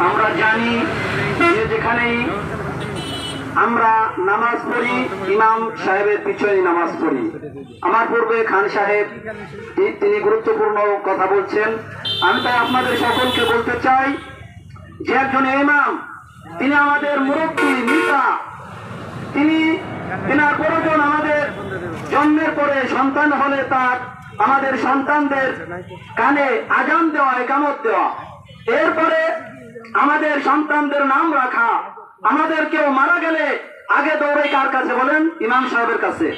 আমরা জানি যে যেখানেই আমরা নামাজ পড়ি, ইমাম সাহেবের পিছনে নামাজ পড়ি। আমার পূর্বে খান সাহেব তিনি গুরুত্বপূর্ণ কথা বলছেন। আমি তাই আপনাদের সকলকে বলতে চাই যে একজন ইমাম, তিনি আমাদের মুরব্বী, নেতা। তিনি তেনার প্রয়োজন আমাদের জন্মের পরে সন্তান হলে তার আমাদের সন্তানদের কানে আজান দেওয়া, একামত দেওয়া। এরপরে আমাদের সন্তানদের নাম রাখা। আমাদের কেউ মারা গেলে আগে দৌড়ে কার কাছে বলেন? ইমাম সাহেবের কাছে।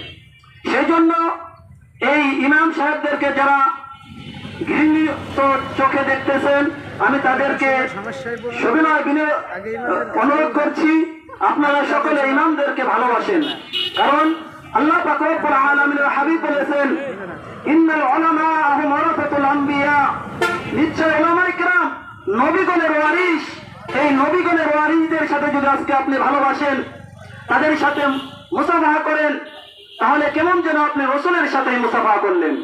সেই জন্য এই ইমাম সাহেবদেরকে যারা ঘৃণিত চোখে দেখতেছেন, আমি তাদেরকে অনুরোধ করছি, আপনারা সকলে ইমামদেরকে ভালোবাসেন। কারণ আল্লাহ হাবিব বলেছেন নিশ্চয় নবীগণের ওয়ারিস এই নবীগণের ওয়ারিসদের সাথে যদি আজকে আপনি ভালোবাসেন, তাদের সাথে মুসাফাহা করেন, তাহলে কেমন যেন আপনি রসুলের সাথে মুসাফাহা করলেন।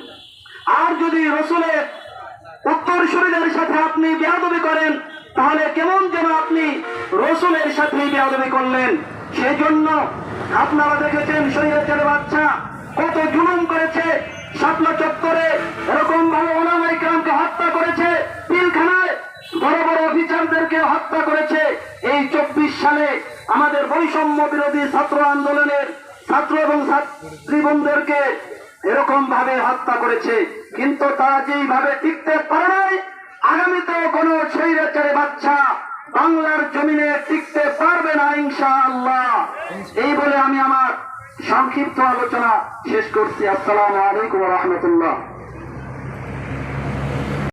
আর যদি রসুলের উত্তর শরীরের সাথে আপনি বেয়াদবি করেন, তাহলে কেমন যেন আপনি রসুলের সাথে বেয়াদবি করলেন। সেই জন্য আপনারা দেখেছেন শরীরের বাচ্চা কত জুলুম করেছে শাপলা বড় বড় অফিসারদেরকে হত্যা করেছে। এই চব্বিশ সালে আমাদের বৈষম্য বিরোধী ছাত্র আন্দোলনের ছাত্র এবং ছাত্রীবন্ধুদেরকে এরকম ভাবে হত্যা করেছে। কিন্তু তারা যেইভাবে টিকতে পারে নাই, আগামীতেও কোন স্বৈরাচারে বাচ্চা বাংলার জমিনে টিকতে পারবে না, ইনশাআল্লাহ। এই বলে আমি আমার সংক্ষিপ্ত আলোচনা শেষ করছি। আসসালামু আলাইকুম রহমতুল্লাহ।